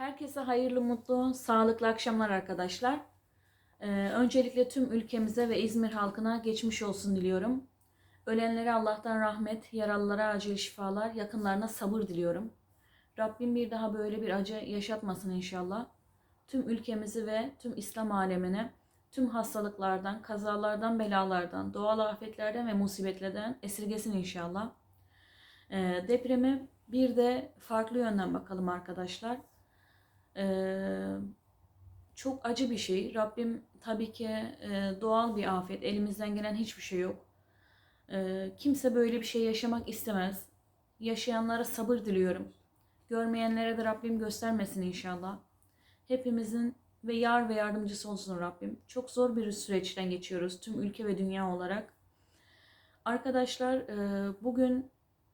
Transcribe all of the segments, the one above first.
Herkese hayırlı, mutlu, sağlıklı akşamlar arkadaşlar. Ee, öncelikle tüm ülkemize ve İzmir halkına geçmiş olsun diliyorum. Ölenlere Allah'tan rahmet, yaralılara acil şifalar, yakınlarına sabır diliyorum. Rabbim bir daha böyle bir acı yaşatmasın inşallah. Tüm ülkemizi ve tüm İslam alemine tüm hastalıklardan, kazalardan, belalardan, doğal afetlerden ve musibetlerden esirgesin inşallah. Ee, depremi bir de farklı yönden bakalım arkadaşlar. Ee, çok acı bir şey. Rabbim tabii ki e, doğal bir afet. Elimizden gelen hiçbir şey yok. Ee, kimse böyle bir şey yaşamak istemez. Yaşayanlara sabır diliyorum. Görmeyenlere de Rabbim göstermesin inşallah. Hepimizin ve yar ve yardımcısı olsun Rabbim. Çok zor bir süreçten geçiyoruz tüm ülke ve dünya olarak. Arkadaşlar e, bugün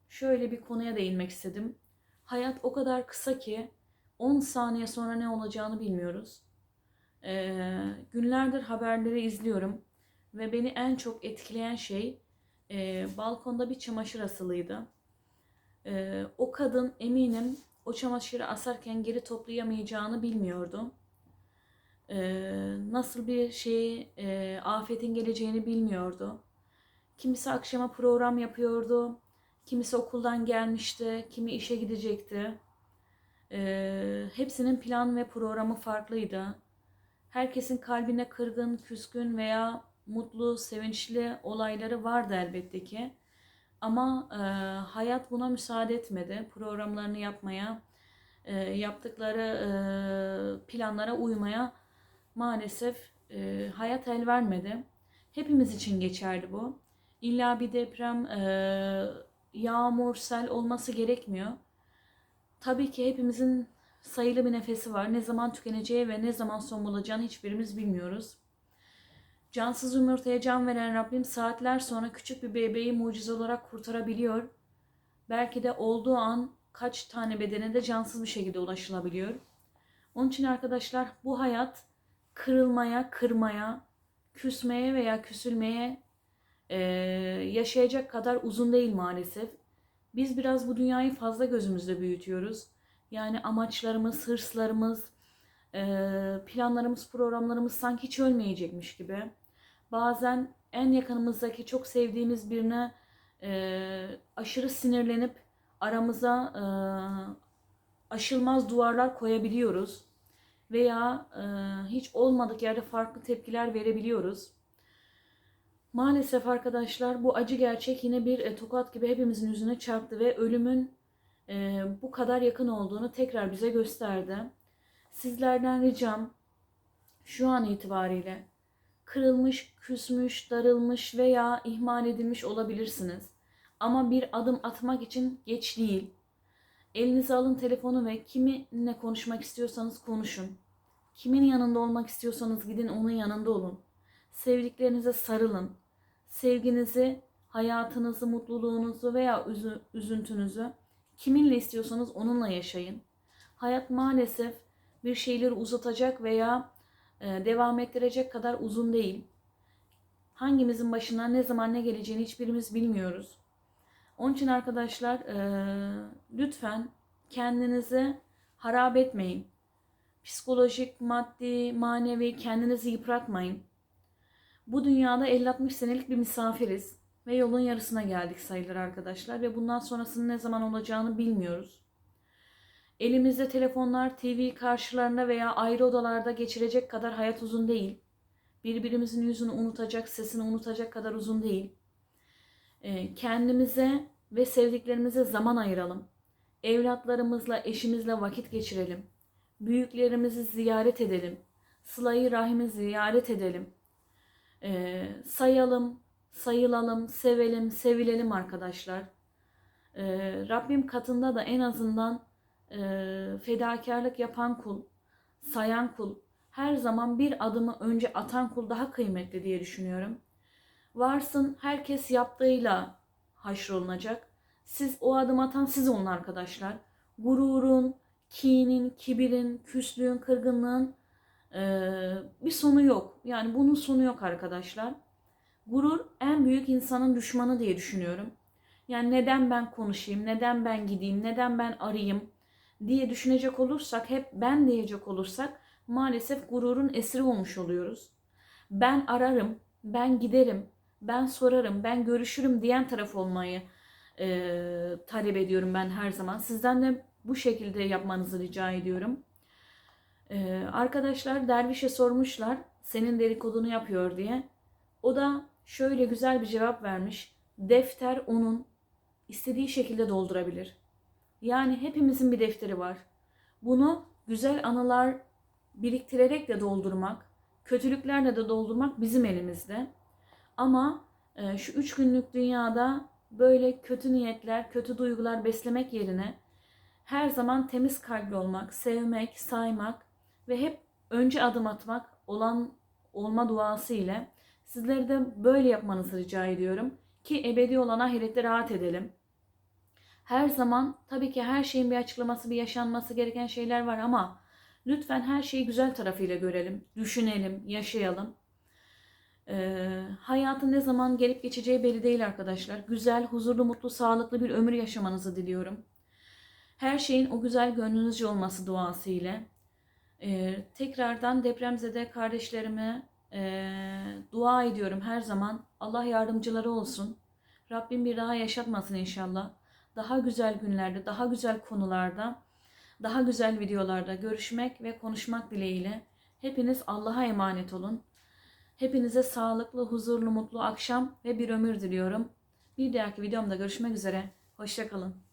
şöyle bir konuya değinmek istedim. Hayat o kadar kısa ki 10 saniye sonra ne olacağını bilmiyoruz. Ee, günlerdir haberleri izliyorum ve beni en çok etkileyen şey e, balkonda bir çamaşır asılıydı. Ee, o kadın eminim o çamaşırı asarken geri toplayamayacağını bilmiyordu. Ee, nasıl bir şey e, afetin geleceğini bilmiyordu. Kimisi akşama program yapıyordu, kimisi okuldan gelmişti, kimi işe gidecekti. Ee, hepsinin plan ve programı farklıydı. Herkesin kalbine kırgın, küskün veya mutlu, sevinçli olayları vardı elbette ki. Ama e, hayat buna müsaade etmedi. Programlarını yapmaya, e, yaptıkları e, planlara uymaya maalesef e, hayat el vermedi. Hepimiz için geçerli bu. İlla bir deprem, e, yağmur, sel olması gerekmiyor. Tabii ki hepimizin sayılı bir nefesi var. Ne zaman tükeneceği ve ne zaman son bulacağını hiçbirimiz bilmiyoruz. Cansız yumurtaya can veren Rabbim saatler sonra küçük bir bebeği mucize olarak kurtarabiliyor. Belki de olduğu an kaç tane bedene de cansız bir şekilde ulaşılabiliyor. Onun için arkadaşlar bu hayat kırılmaya, kırmaya, küsmeye veya küsülmeye eee, yaşayacak kadar uzun değil maalesef. Biz biraz bu dünyayı fazla gözümüzde büyütüyoruz. Yani amaçlarımız, hırslarımız, eee, planlarımız, programlarımız sanki hiç ölmeyecekmiş gibi. Bazen en yakınımızdaki çok sevdiğimiz birine eee, aşırı sinirlenip aramıza eee, aşılmaz duvarlar koyabiliyoruz. Veya hiç olmadık yerde farklı tepkiler verebiliyoruz. Maalesef arkadaşlar bu acı gerçek yine bir e, tokat gibi hepimizin yüzüne çarptı ve ölümün e, bu kadar yakın olduğunu tekrar bize gösterdi. Sizlerden ricam şu an itibariyle kırılmış, küsmüş, darılmış veya ihmal edilmiş olabilirsiniz. Ama bir adım atmak için geç değil. Elinize alın telefonu ve kiminle konuşmak istiyorsanız konuşun. Kimin yanında olmak istiyorsanız gidin onun yanında olun. Sevdiklerinize sarılın. Sevginizi, hayatınızı, mutluluğunuzu veya üzü- üzüntünüzü kiminle istiyorsanız onunla yaşayın. Hayat maalesef bir şeyleri uzatacak veya e, devam ettirecek kadar uzun değil. Hangimizin başına ne zaman ne geleceğini hiçbirimiz bilmiyoruz. Onun için arkadaşlar e, lütfen kendinizi harap etmeyin. Psikolojik, maddi, manevi kendinizi yıpratmayın. Bu dünyada 50-60 senelik bir misafiriz ve yolun yarısına geldik sayılır arkadaşlar ve bundan sonrasının ne zaman olacağını bilmiyoruz. Elimizde telefonlar, TV karşılarında veya ayrı odalarda geçirecek kadar hayat uzun değil. Birbirimizin yüzünü unutacak, sesini unutacak kadar uzun değil. Ee, Kendimize ve sevdiklerimize zaman ayıralım. Evlatlarımızla, eşimizle vakit geçirelim. Büyüklerimizi ziyaret edelim. Sılayı rahimi ziyaret edelim. Ee, sayalım, sayılalım, sevelim, sevilelim arkadaşlar. Ee, Rabbim katında da en azından e, fedakarlık yapan kul, sayan kul, her zaman bir adımı önce atan kul daha kıymetli diye düşünüyorum. Varsın herkes yaptığıyla haşrolunacak. Siz o adım atan siz olun arkadaşlar. Gururun, kinin, kibirin, küslüğün, kırgınlığın ee, bir sonu yok. Yani bunun sonu yok arkadaşlar. Gurur en büyük insanın düşmanı diye düşünüyorum. Yani neden ben konuşayım, neden ben gideyim, neden ben arayayım, diye düşünecek olursak, hep ben diyecek olursak maalesef gururun esiri olmuş oluyoruz. Ben ararım, ben giderim, ben sorarım, ben görüşürüm diyen taraf olmayı e, talep ediyorum ben her zaman. Sizden de bu şekilde yapmanızı rica ediyorum. E, arkadaşlar dervişe sormuşlar senin dedikodunu yapıyor diye. O da şöyle güzel bir cevap vermiş. Defter onun istediği şekilde doldurabilir. Yani hepimizin bir defteri var. Bunu güzel anılar biriktirerek de doldurmak, kötülüklerle de doldurmak bizim elimizde. Ama e, şu üç günlük dünyada böyle kötü niyetler, kötü duygular beslemek yerine her zaman temiz kalpli olmak, sevmek, saymak ve hep önce adım atmak olan olma duası ile sizleri de böyle yapmanızı rica ediyorum ki ebedi olan ahirette rahat edelim. Her zaman tabii ki her şeyin bir açıklaması, bir yaşanması gereken şeyler var ama lütfen her şeyi güzel tarafıyla görelim, düşünelim, yaşayalım. Ee, hayatın ne zaman gelip geçeceği belli değil arkadaşlar. Güzel, huzurlu, mutlu, sağlıklı bir ömür yaşamanızı diliyorum. Her şeyin o güzel gönlünüzce olması duası ile. Ee, tekrardan depremzede kardeşlerime e, dua ediyorum her zaman. Allah yardımcıları olsun. Rabbim bir daha yaşatmasın inşallah. Daha güzel günlerde, daha güzel konularda, daha güzel videolarda görüşmek ve konuşmak dileğiyle. Hepiniz Allah'a emanet olun. Hepinize sağlıklı, huzurlu, mutlu akşam ve bir ömür diliyorum. Bir dahaki videomda görüşmek üzere. Hoşçakalın.